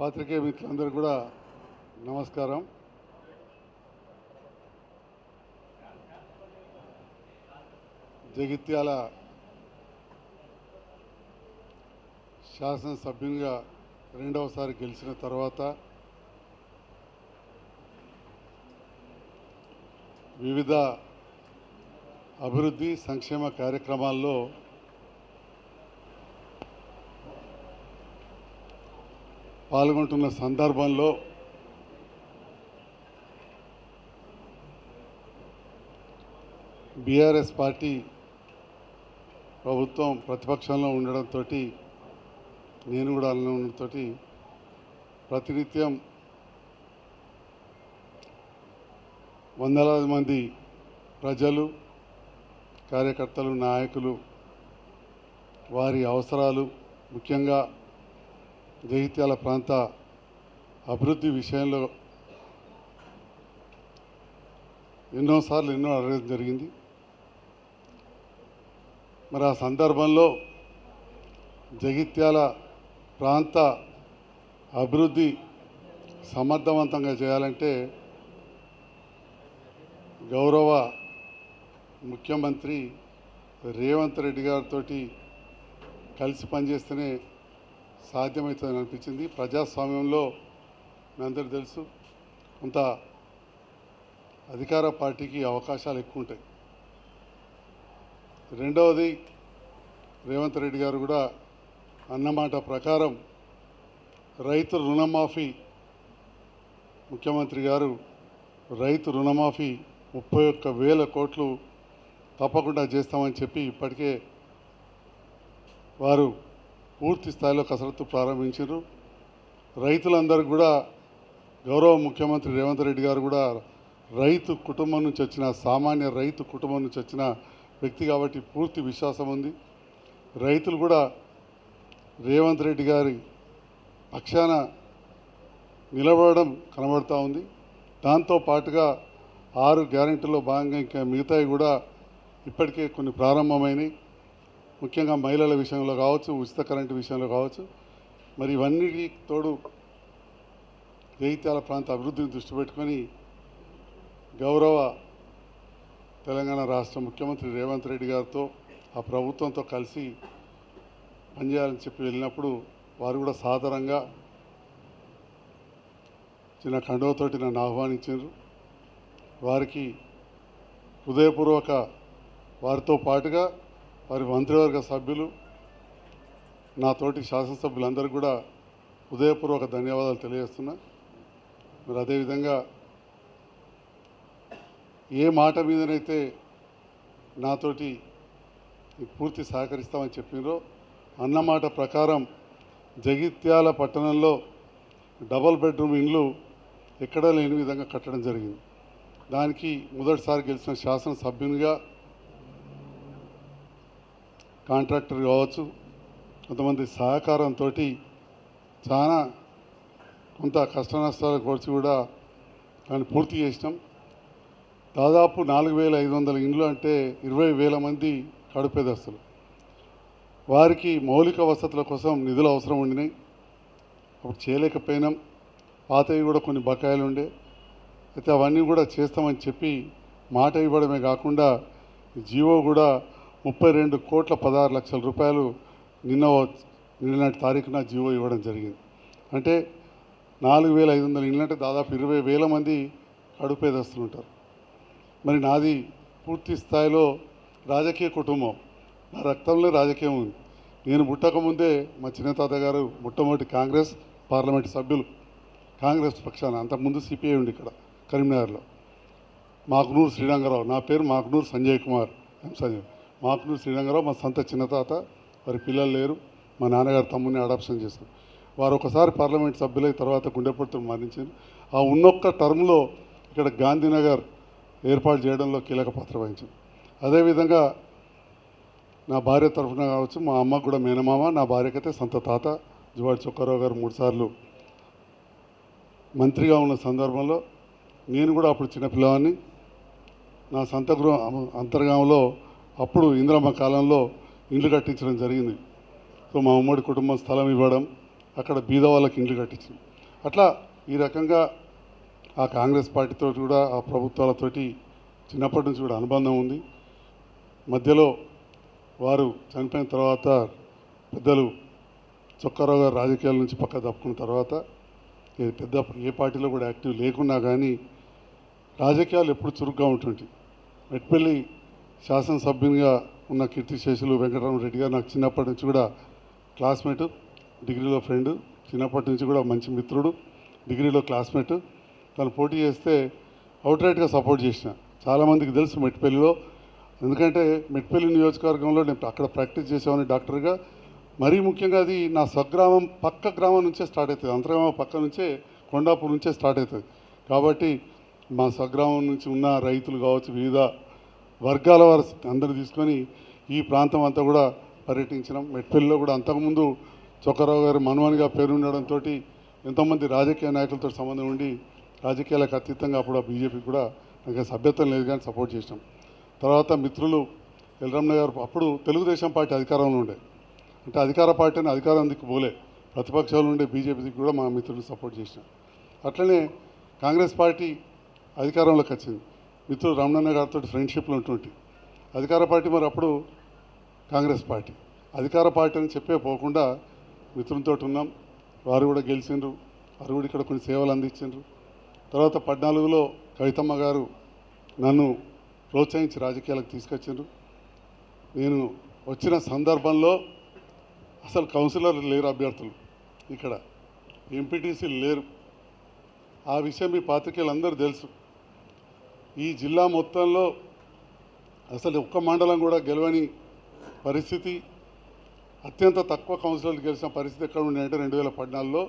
పాత్రికేయ మిత్రులందరూ కూడా నమస్కారం. జగిత్యాల శాసనసభ్యునిగా రెండవసారి గెలిచిన తర్వాత వివిధ అభివృద్ధి సంక్షేమ కార్యక్రమాల్లో పాల్గొంటున్న సందర్భంలో బీఆర్ఎస్ పార్టీ ప్రభుత్వం ప్రతిపక్షంలో ఉండడంతో నేను కూడా అందులో ఉండడంతో ప్రతినిత్యం వందలాది మంది ప్రజలు కార్యకర్తలు నాయకులు వారి అవసరాలు ముఖ్యంగా జగిత్యాల ప్రాంత అభివృద్ధి విషయంలో ఎన్నోసార్లు ఎన్నో అడగడం జరిగింది. మరి ఆ సందర్భంలో జగిత్యాల ప్రాంత అభివృద్ధి సమర్థవంతంగా చేయాలంటే గౌరవ ముఖ్యమంత్రి రేవంత్ రెడ్డి గారితో కలిసి పనిచేస్తేనే సాధ్యమవుతుందని అనిపించింది. ప్రజాస్వామ్యంలో మీ అందరూ తెలుసు కొంత అధికార పార్టీకి అవకాశాలు ఎక్కువ ఉంటాయి. రెండవది రేవంత్ రెడ్డి గారు కూడా అన్నమాట ప్రకారం రైతు రుణమాఫీ ముఖ్యమంత్రి గారు రైతు రుణమాఫీ ముప్పై ఒక్క వేల కోట్లు తప్పకుండా చేస్తామని చెప్పి ఇప్పటికే వారు పూర్తి స్థాయిలో కసరత్తు ప్రారంభించారు. రైతులందరూ కూడా గౌరవ ముఖ్యమంత్రి రేవంత్ రెడ్డి గారు కూడా రైతు కుటుంబం నుంచి వచ్చిన సామాన్య రైతు కుటుంబం నుంచి వచ్చిన వ్యక్తి కాబట్టి పూర్తి విశ్వాసం ఉంది. రైతులు కూడా రేవంత్ రెడ్డి గారి పక్షాన నిలబడడం కనబడుతూ ఉంది. దాంతో పాటుగా ఆరు గ్యారెంటీలో భాగంగా ఇంకా మిగతాయి కూడా ఇప్పటికే కొన్ని ప్రారంభమైనవి ముఖ్యంగా మహిళల విషయంలో కావచ్చు ఉచిత కరెంటు విషయంలో కావచ్చు మరి ఇవన్నిటి తోడు జగిత్యాల ప్రాంత అభివృద్ధిని దృష్టి పెట్టుకొని గౌరవ తెలంగాణ రాష్ట్ర ముఖ్యమంత్రి రేవంత్ రెడ్డి గారితో ఆ ప్రభుత్వంతో కలిసి పనిచేయాలని చెప్పి వెళ్ళినప్పుడు వారు కూడా సాధారణంగా చిన్న కండవతోటి నన్ను ఆహ్వానించారు వారికి హృదయపూర్వక వారితో పాటుగా వారి మంత్రివర్గ సభ్యులు నాతోటి శాసనసభ్యులందరూ కూడా హృదయపూర్వక ధన్యవాదాలు తెలియజేస్తున్నా. మరి అదేవిధంగా ఏ మాట మీదనైతే నాతోటి పూర్తి సహకరిస్తామని చెప్పినో అన్నమాట ప్రకారం జగిత్యాల పట్టణంలో డబల్ బెడ్రూమ్ ఇండ్లు ఎక్కడా లేని విధంగా కట్టడం జరిగింది. దానికి మొదటిసారి గెలిచిన శాసనసభ్యునిగా కాంట్రాక్టర్ కావచ్చు కొంతమంది సహకారంతో చాలా కొంత కష్ట నష్టాలు కోర్చి కూడా దాన్ని పూర్తి చేసినాం. దాదాపు నాలుగు వేల ఐదు వందల ఇండ్లు అంటే ఇరవై వేల మంది కడుపేదస్తులు వారికి మౌలిక వసతుల కోసం నిధులు అవసరం ఉండినాయి. అప్పుడు చేయలేకపోయినాం. పాతవి కూడా కొన్ని బకాయిలు ఉండే. అయితే అవన్నీ కూడా చేస్తామని చెప్పి మాట ఇవ్వడమే కాకుండా జీవో కూడా ముప్పై రెండు కోట్ల పదహారు లక్షల రూపాయలు నిన్న నిన్నటి తారీఖున జీవో ఇవ్వడం జరిగింది. అంటే నాలుగు వేల ఐదు వందల ఇళ్ళంటే దాదాపు ఇరవై వేల మంది అడుపేదస్తులు ఉంటారు. మరి నాది పూర్తి స్థాయిలో రాజకీయ కుటుంబం. నా రక్తంలో రాజకీయం ఉంది. నేను పుట్టకముందే మా చిన్న తాత గారు మొట్టమొదటి కాంగ్రెస్ పార్లమెంట్ సభ్యులు. కాంగ్రెస్ పక్షాన అంతకుముందు సిపిఐ ఉంది ఇక్కడ కరీంనగర్లో. మాకునూరు శ్రీరంగరావు నా పేరు మాకునూరు సంజయ్ కుమార్ ఎం సంజయ్ మాతృ శ్రీరంగరావు మా సంత చిన్న తాత వారి పిల్లలు లేరు. మా నాన్నగారు తమ్ముని అడాప్షన్ చేశారు. వారు ఒకసారి పార్లమెంట్ సభ్యులై తర్వాత గుండెపట్టుతో మరణించారు. ఆ ఉన్నొక్క టర్మ్లో ఇక్కడ గాంధీనగర్ ఏర్పాటు చేయడంలో కీలక పాత్ర వహించింది అదేవిధంగా నా భార్య తరఫున కావచ్చు మా అమ్మ కూడా మేనమామ నా భార్యకైతే సొంత తాత జువాడి చొక్కారావు గారు మూడుసార్లు మంత్రిగా ఉన్న సందర్భంలో నేను కూడా అప్పుడు చిన్నపిల్లవాడిని. నా సొంత గృహ అంతర్గామంలో అప్పుడు ఇందిరమ్మ కాలంలో ఇండ్లు కట్టించడం జరిగింది. సో మా ఉమ్మడి కుటుంబం స్థలం ఇవ్వడం అక్కడ బీద వాళ్ళకి ఇండ్లు కట్టించింది అట్లా ఈ రకంగా ఆ కాంగ్రెస్ పార్టీతో కూడా ఆ ప్రభుత్వాలతోటి చిన్నప్పటి నుంచి కూడా అనుబంధం ఉంది. మధ్యలో వారు చనిపోయిన తర్వాత పెద్దలు చొక్కారావు గారు రాజకీయాల నుంచి పక్క తప్పుకున్న తర్వాత ఇది పెద్ద ఏ పార్టీలో కూడా యాక్టివ్ లేకున్నా కానీ రాజకీయాలు ఎప్పుడు చురుగ్గా ఉంటుంది మెట్పల్లి శాసనసభ్యునిగా ఉన్న కీర్తిశేషులు వెంకటరామరెడ్డి గారు నాకు చిన్నప్పటి నుంచి కూడా క్లాస్మేట్ డిగ్రీలో ఫ్రెండ్ చిన్నప్పటి నుంచి కూడా మంచి మిత్రుడు డిగ్రీలో క్లాస్మేట్. తను పోటీ చేస్తే అవుట్రైట్గా సపోర్ట్ చేసిన. చాలామందికి తెలుసు మెట్పల్లిలో. ఎందుకంటే మెట్పల్లి నియోజకవర్గంలో నేను అక్కడ ప్రాక్టీస్ చేసేవాడిని డాక్టర్గా. మరీ ముఖ్యంగా అది నా స్వగ్రామం పక్క గ్రామం నుంచే స్టార్ట్ అవుతుంది. అంతర్గ్రామం పక్క నుంచే కొండాపూర్ నుంచే స్టార్ట్ అవుతుంది. కాబట్టి మా స్వగ్రామం నుంచి ఉన్న రైతులు కావచ్చు వివిధ వర్గాల వారు అందరూ తీసుకొని ఈ ప్రాంతం అంతా కూడా పర్యటించినాం మెట్పల్లిలో కూడా అంతకుముందు చొక్కరావు గారు మనవనిగా పేరుండడంతో ఎంతోమంది రాజకీయ నాయకులతో సంబంధం ఉండి రాజకీయాలకు అతీతంగా అప్పుడు ఆ బీజేపీకి కూడా నాకు సభ్యత్వం లేదు కానీ సపోర్ట్ చేసినాం. తర్వాత మిత్రులు ఎల్రమణ గారు అప్పుడు తెలుగుదేశం పార్టీ అధికారంలో ఉండే. అంటే అధికార పార్టీని అధికారం దిక్కు పోలే. ప్రతిపక్షాలు ఉండే బీజేపీకి కూడా మా మిత్రులు సపోర్ట్ చేసినాం అట్లనే కాంగ్రెస్ పార్టీ అధికారంలోకి వచ్చింది. మిత్రుడు రమణన్న గారితో ఫ్రెండ్షిప్లో ఉంటుంటే అధికార పార్టీ మరి అప్పుడు కాంగ్రెస్ పార్టీ. అధికార పార్టీ అని చెప్పే పోకుండా మిత్రులతో ఉన్నాం. వారు కూడా గెలిచిండ్రు. వారు కూడా ఇక్కడ కొన్ని సేవలు అందించిండ్రు. తర్వాత పద్నాలుగులో కవితమ్మ గారు నన్ను ప్రోత్సహించి రాజకీయాలకు తీసుకొచ్చిండ్రు. నేను వచ్చిన సందర్భంలో అసలు కౌన్సిలర్ లేరు అభ్యర్థులు ఇక్కడ. ఎంపీటీసీలు లేరు. ఆ విషయం మీ పాత్రికేయులు అందరూ తెలుసు. ఈ జిల్లా మొత్తంలో అసలు ఒక్క మండలం కూడా గెలవని పరిస్థితి. అత్యంత తక్కువ కౌన్సిలర్లు గెలిచిన పరిస్థితి ఎక్కడ ఉండే రెండు వేల పద్నాలుగులో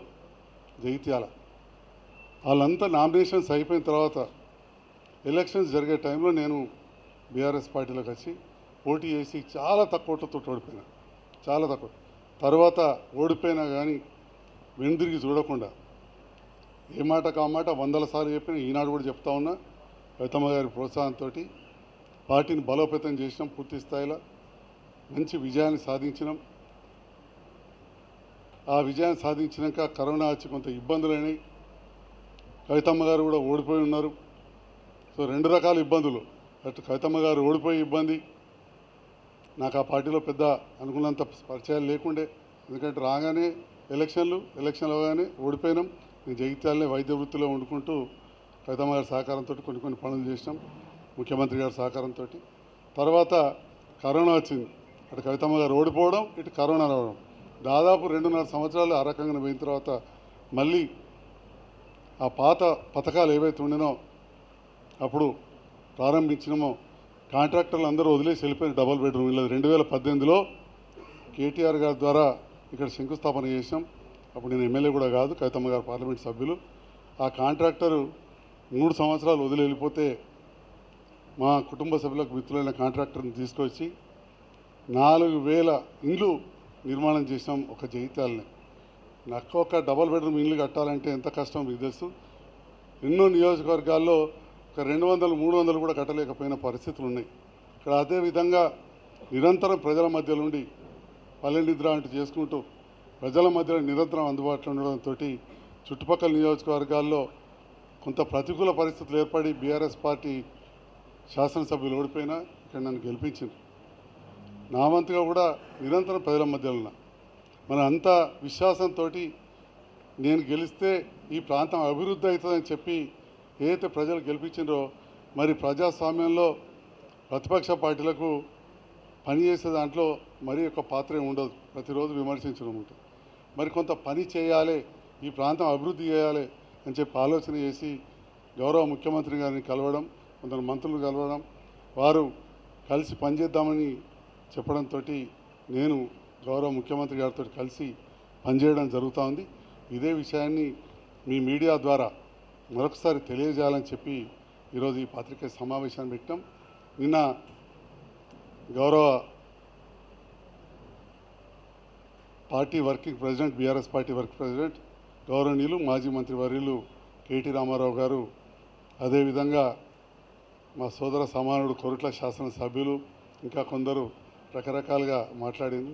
జగిత్యాల. వాళ్ళంతా నామినేషన్స్ అయిపోయిన తర్వాత ఎలక్షన్స్ జరిగే టైంలో నేను బీఆర్ఎస్ పార్టీలోకి వచ్చి పోటీ చేసి చాలా తక్కువతో ఓడిపోయినా. చాలా తక్కువ. తర్వాత ఓడిపోయినా కానీ వెనుదిరిగి చూడకుండా ఏ మాట కా మాట వందల సార్లు చెప్పిన ఈనాడు కూడా చెప్తా ఉన్నా. కవితమ్మ గారి ప్రోత్సాహంతో పార్టీని బలోపేతం చేసినాం పూర్తి స్థాయిలో. మంచి విజయాన్ని సాధించినాం. ఆ విజయాన్ని సాధించినాక కరోనా వచ్చి కొంత ఇబ్బందులైనాయి కవితమ్మ గారు కూడా ఓడిపోయి ఉన్నారు. సో రెండు రకాల ఇబ్బందులు. అటు కవితమ్మ గారు ఓడిపోయి ఇబ్బంది నాకు ఆ పార్టీలో పెద్ద అనుకున్నంత పరిచయాలు లేకుండే. ఎందుకంటే రాగానే ఎలక్షన్లు ఎలక్షన్లు అవగానే ఓడిపోయినాం. నేను జగిత్యాలనే వైద్య వృత్తిలో వండుకుంటూ కవితమ్మ గారి సహకారంతో కొన్ని కొన్ని పనులు చేసినాం ముఖ్యమంత్రి గారి సహకారంతో. తర్వాత కరోనా వచ్చింది. అటు కవితమ్మ గారు ఓడిపోవడం ఇటు కరోనా రావడం. దాదాపు రెండున్నర సంవత్సరాలు ఆ రకంగా పోయిన తర్వాత మళ్ళీ ఆ పాత పథకాలు ఏవైతే ఉండినో అప్పుడు ప్రారంభించినమో కాంట్రాక్టర్లు అందరూ వదిలేసి వెళ్ళిపోయిన డబుల్ బెడ్రూమ్ ఇల్లు. రెండు వేల పద్దెనిమిదిలో కేటీఆర్ గారి ద్వారా ఇక్కడ శంకుస్థాపన చేసాం అప్పుడు నేను ఎమ్మెల్యే కూడా కాదు కవితమ్మ గారు పార్లమెంట్ సభ్యులు. ఆ కాంట్రాక్టరు మూడు సంవత్సరాలు వదిలి వెళ్ళిపోతే మా కుటుంబ సభ్యులకు మిత్రులైన కాంట్రాక్టర్ని తీసుకొచ్చి నాలుగు వేల ఇండ్లు నిర్మాణం చేసాం ఒక జైత్యాలని నాకు ఒక డబల్ బెడ్రూమ్ ఇండ్లు కట్టాలంటే ఎంత కష్టం మీకు తెలుసు? ఎన్నో నియోజకవర్గాల్లో ఒక రెండు వందలు మూడు వందలు కూడా కట్టలేకపోయిన పరిస్థితులు ఉన్నాయి. ఇక్కడ అదేవిధంగా నిరంతరం ప్రజల మధ్య నుండి పల్లె నిద్ర అంటూ చేసుకుంటూ ప్రజల మధ్యలో నిరంతరం అందుబాటులో ఉండడంతో చుట్టుపక్కల నియోజకవర్గాల్లో కొంత ప్రతికూల పరిస్థితులు ఏర్పడి బీఆర్ఎస్ పార్టీ శాసనసభ్యులు ఓడిపోయినా ఇక్కడ నన్ను గెలిపించింది నా వంతుగా కూడా నిరంతరం ప్రజల మధ్యలో ఉన్నా. మన అంత విశ్వాసంతో నేను గెలిస్తే ఈ ప్రాంతం అభివృద్ధి అవుతుందని చెప్పి ఏదైతే ప్రజలు గెలిపించిండ్రో మరి ప్రజాస్వామ్యంలో ప్రతిపక్ష పార్టీలకు పనిచేసే దాంట్లో మరీ ఒక పాత్ర ఉండదు. ప్రతిరోజు విమర్శించడం ఉంటుంది మరి కొంత పని చేయాలి ఈ ప్రాంతం అభివృద్ధి చేయాలి అని చెప్పి ఆలోచన చేసి గౌరవ ముఖ్యమంత్రి గారిని కలవడం కొందరు మంత్రులు కలవడం వారు కలిసి పనిచేద్దామని చెప్పడంతో నేను గౌరవ ముఖ్యమంత్రి గారితో కలిసి పనిచేయడం జరుగుతూ ఉంది. ఇదే విషయాన్ని మీ మీడియా ద్వారా మరొకసారి తెలియజేయాలని చెప్పి ఈరోజు ఈ పాత్రికే సమావేశాన్ని పెట్టాం. నిన్న గౌరవ party working president BRS party work president గౌరవనీయులు మాజీ మంత్రి వర్యులు కేటీ రామారావు గారు అదేవిధంగా మా సోదర సమానుడు కొరుట్ల శాసనసభ్యులు ఇంకా కొందరు రకరకాలుగా మాట్లాడింది.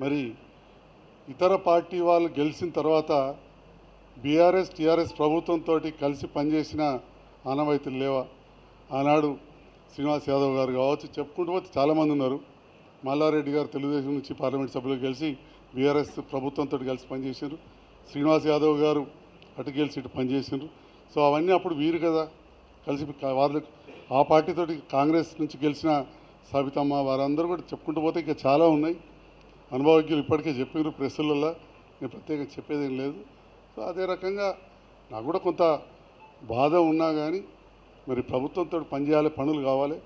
మరి ఇతర పార్టీ వాళ్ళు గెలిచిన తర్వాత బీఆర్ఎస్ టీఆర్ఎస్ ప్రభుత్వంతో కలిసి పనిచేసిన ఆనవాయితీలు లేవా? ఆనాడు శ్రీనివాస్ యాదవ్ గారు కావచ్చు చెప్పుకుంటూ పోతే చాలామంది ఉన్నారు. మల్లారెడ్డి గారు తెలుగుదేశం నుంచి పార్లమెంట్ సభ్యులు కలిసి బీఆర్ఎస్ ప్రభుత్వంతో కలిసి పనిచేశారు. శ్రీనివాస్ యాదవ్ గారు అటు సీటు ఇటు సో అవన్నీ అప్పుడు వీరు కదా. కలిసి వాళ్ళు ఆ పార్టీతో కాంగ్రెస్ నుంచి గెలిచిన సబితమ్మ వారందరూ కూడా చెప్పుకుంటూ పోతే ఇంకా చాలా ఉన్నాయి. అనుభవజ్ఞులు ఇప్పటికే చెప్పిండ్రు ప్రెస్సులలో నేను ప్రత్యేకంగా చెప్పేది ఏం లేదు. సో అదే రకంగా నాకు కూడా కొంత బాధ ఉన్నా కానీ మరి ప్రభుత్వంతో పనిచేయాలి పనులు కావాలి.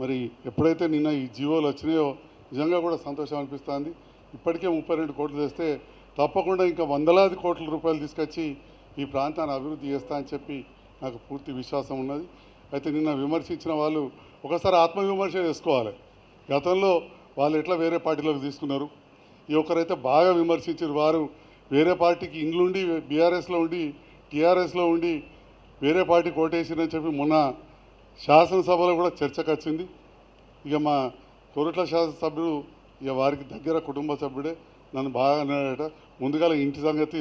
మరి ఎప్పుడైతే నిన్న ఈ జీవోలు వచ్చినాయో నిజంగా కూడా సంతోషం అనిపిస్తుంది. ఇప్పటికే ముప్పై రెండు కోట్లు తెస్తే తప్పకుండా ఇంకా వందలాది కోట్ల రూపాయలు తీసుకొచ్చి ఈ ప్రాంతాన్ని అభివృద్ధి చేస్తా అని చెప్పి నాకు పూర్తి విశ్వాసం ఉన్నది. అయితే నిన్న విమర్శించిన వాళ్ళు ఒకసారి ఆత్మవిమర్శ చేసుకోవాలి. గతంలో వాళ్ళు ఎట్లా వేరే పార్టీలోకి తీసుకున్నారు? ఈ ఒక్కరైతే బాగా విమర్శించారు. వారు వేరే పార్టీకి ఇండ్లుండి బీఆర్ఎస్లో ఉండి టీఆర్ఎస్లో ఉండి వేరే పార్టీ కోటేసిరని చెప్పి మొన్న శాసనసభలో కూడా చర్చకు వచ్చింది. ఇక మా కొరట్ల శాసనసభ్యుడు ఇక వారికి దగ్గర కుటుంబ సభ్యుడే నన్ను బాగా అన్నాడట ముందుగా ఇంటి సంగతి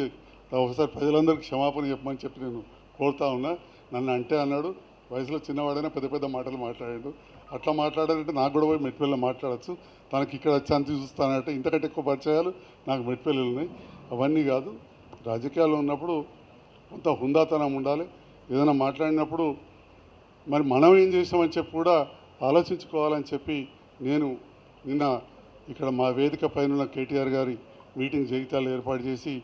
ఒకసారి ప్రజలందరికీ క్షమాపణ చెప్పమని చెప్పి నేను కోరుతా ఉన్నా. నన్ను అంటే అన్నాడు వయసులో చిన్నవాడైనా పెద్ద పెద్ద మాటలు మాట్లాడాడు. అట్లా మాట్లాడాలంటే నాకు కూడా పోయి మెట్పల్లి మాట్లాడచ్చు. తనకి ఇక్కడ వచ్చాను చూస్తానంటే ఇంతకంటే ఎక్కువ పరిచయాలు నాకు మెట్పల్లి ఉన్నాయి. అవన్నీ కాదు రాజకీయాల్లో ఉన్నప్పుడు కొంత హుందాతనం ఉండాలి. ఏదైనా మాట్లాడినప్పుడు మరి మనం ఏం చేసామని చెప్పి కూడా ఆలోచించుకోవాలని చెప్పి నేను నిన్న ఇక్కడ మా వేదిక పైన కేటీఆర్ గారి మీటింగ్ జగిత్యాలు ఏర్పాటు చేసి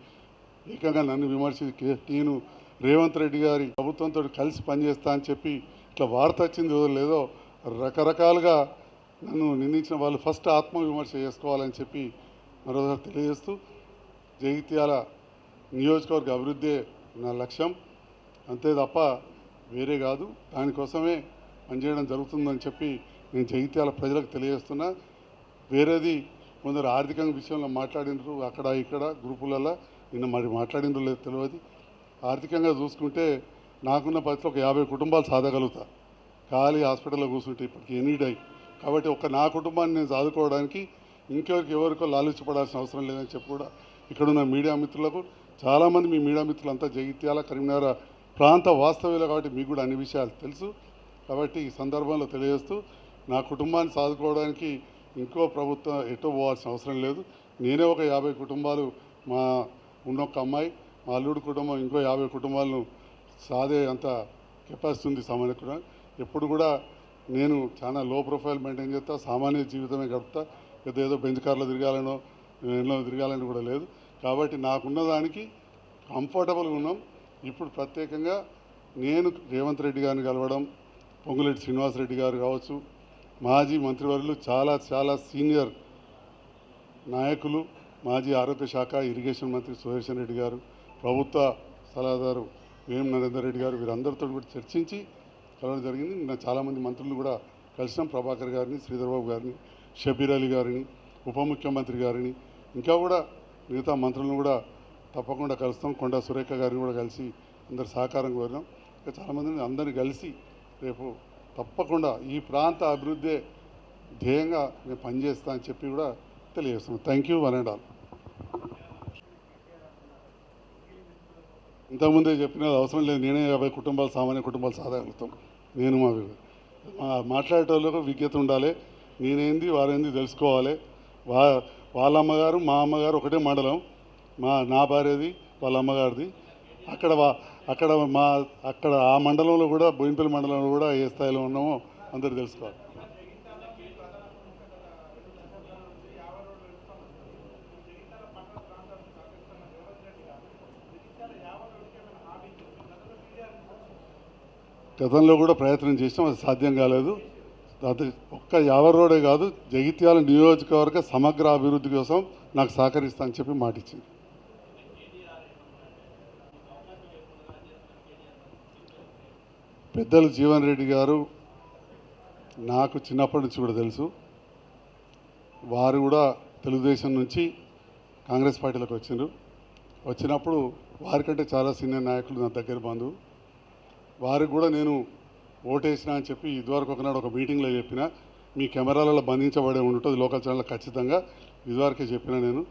ఏకంగా నన్ను విమర్శించి నేను రేవంత్ రెడ్డి గారి ప్రభుత్వంతో కలిసి పనిచేస్తా అని చెప్పి ఇట్లా వార్త వచ్చింది లేదో రకరకాలుగా నన్ను నిందించిన వాళ్ళు ఫస్ట్ ఆత్మవిమర్శ చేసుకోవాలని చెప్పి మరోసారి తెలియజేస్తూ జగిత్యాల నియోజకవర్గ అభివృద్ధే నా లక్ష్యం. అంతే తప్ప వేరే కాదు. దానికోసమే పనిచేయడం జరుగుతుందని చెప్పి నేను జగిత్యాల ప్రజలకు తెలియజేస్తున్నా. వేరేది కొందరు ఆర్థికంగా విషయంలో మాట్లాడినరు అక్కడ ఇక్కడ గ్రూపులలో నిన్న మరి మాట్లాడినరు లేదు తెలియదు ఆర్థికంగా చూసుకుంటే నాకున్న పరిస్థితి ఒక యాభై కుటుంబాలు సాధగలుగుతా. ఖాళీ హాస్పిటల్లో కూర్చుంటే ఇప్పటికి అయ్యి కాబట్టి ఒక నా కుటుంబాన్ని నేను సాదుకోవడానికి ఇంకెవరికి ఎవరికో లాలించపడాల్సిన అవసరం లేదని చెప్పి కూడా ఇక్కడున్న మీడియా మిత్రులకు చాలామంది మీ మీడియా మిత్రులంతా జగిత్యాల కరీంనగర్ ప్రాంత వాస్తవ్యులు కాబట్టి మీకు కూడా అన్ని విషయాలు తెలుసు. కాబట్టి ఈ సందర్భంలో తెలియజేస్తూ నా కుటుంబాన్ని సాదుకోవడానికి ఇంకో ప్రభుత్వం ఎటో పోవాల్సిన అవసరం లేదు. నేనే ఒక యాభై కుటుంబాలు మా ఉన్నొక్క అమ్మాయి మా అల్లుడు కుటుంబం ఇంకో యాభై కుటుంబాలను సాదే అంత కెపాసిటీ ఉంది సామాన్య కూడా ఎప్పుడు కూడా నేను చాలా లో ప్రొఫైల్ మెయింటైన్ చేస్తా సామాన్య జీవితమే గడుపుతా. పెద్ద ఏదో బెంచ్ కార్లో తిరగాలనో ఎన్నో తిరగాలని కూడా లేదు. కాబట్టి నాకున్న దానికి కంఫర్టబుల్గా ఉన్నాం. ఇప్పుడు ప్రత్యేకంగా నేను రేవంత్ రెడ్డి గారిని కలవడం పొంగులేటి శ్రీనివాసరెడ్డి గారు కావచ్చు మాజీ మంత్రివర్యులు చాలా చాలా సీనియర్ నాయకులు మాజీ ఆరోగ్య శాఖ ఇరిగేషన్ మంత్రి సుదర్శన్ రెడ్డి గారు ప్రభుత్వ సలహాదారు వేం నరేందర్ రెడ్డి గారు వీరందరితో కూడా చర్చించి కలవడం జరిగింది. నిన్న చాలామంది మంత్రులు కూడా కలిసినాం. ప్రభాకర్ గారిని శ్రీధర్బాబు గారిని షబీర్ అలీ గారిని ఉప ముఖ్యమంత్రి గారిని ఇంకా కూడా మిగతా మంత్రులను కూడా తప్పకుండా కలుస్తాం. కొండా సురేఖ గారిని కూడా కలిసి అందరు సహకారం కోరినాం. ఇంకా చాలామందిని అందరిని కలిసి రేపు తప్పకుండా ఈ ప్రాంత అభివృద్ధి ధ్యేయంగా నేను పనిచేస్తా అని చెప్పి కూడా తెలియజేస్తున్నాం. Thank you one and all ఇంతకుముందే చెప్పిన అవసరం లేదు. నేనే యాభై కుటుంబాలు సామాన్య కుటుంబాలు సాధగలుగుతాం నేను మా మా మాట్లాడేటోళ్ళకు విజ్ఞత ఉండాలి. నేనేంది వారేంది తెలుసుకోవాలి. వా వాళ్ళ అమ్మగారు మా అమ్మగారు ఒకటే మండలం. మా నా భార్యది వాళ్ళ అమ్మగారిది. అక్కడ వా అక్కడ మా అక్కడ ఆ మండలంలో కూడా బోయినపల్లి మండలంలో కూడా ఏ స్థాయిలో ఉన్నామో అందరూ తెలుసుకోవాలి. గతంలో కూడా ప్రయత్నం చేసినాం అది సాధ్యం కాలేదు. అది ఒక్క యావర్ రోడే కాదు జగిత్యాల నియోజకవర్గ సమగ్ర అభివృద్ధి కోసం నాకు సహకరిస్తా అని చెప్పి మాటిచ్చింది. పెద్దలు జీవన్ రెడ్డి గారు నాకు చిన్నప్పటి నుంచి కూడా తెలుసు. వారు కూడా తెలుగుదేశం నుంచి కాంగ్రెస్ పార్టీలోకి వచ్చిండ్రు. వచ్చినప్పుడు వారికంటే చాలా సీనియర్ నాయకులు నా దగ్గర బంధువు. వారికి కూడా నేను ఓటేసిన అని చెప్పి ఇదివరకు ఒకనాడు ఒక మీటింగ్లో చెప్పిన మీ కెమెరాలలో బంధించబడే ఉంటుంది లోకల్ ఛానల్ ఖచ్చితంగా ఇదివరకే చెప్పిన నేను.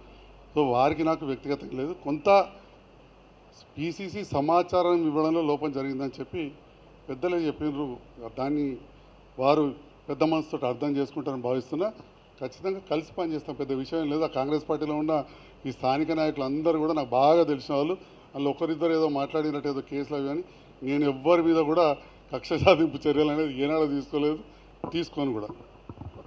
సో వారికి నాకు వ్యక్తిగతంగా లేదు. కొంత పీసీసీ సమాచారం ఇవ్వడంలో లోపం జరిగిందని చెప్పి పెద్దలే చెప్పినారు. దాన్ని వారు పెద్ద మనసుతో అర్థం చేసుకుంటారని భావిస్తున్నా ఖచ్చితంగా కలిసి పనిచేస్తాం. పెద్ద విషయం లేదు. ఆ కాంగ్రెస్ పార్టీలో ఉన్న ఈ స్థానిక నాయకులు అందరూ కూడా నాకు బాగా తెలిసిన వాళ్ళు. వాళ్ళు ఒకరిద్దరు ఏదో మాట్లాడినట్టు ఏదో కేసులు అవి కానీ నేను ఎవ్వరి మీద కూడా కక్ష సాధింపు చర్యలు అనేది ఏనాడో తీసుకోలేదు. తీసుకోను కూడా.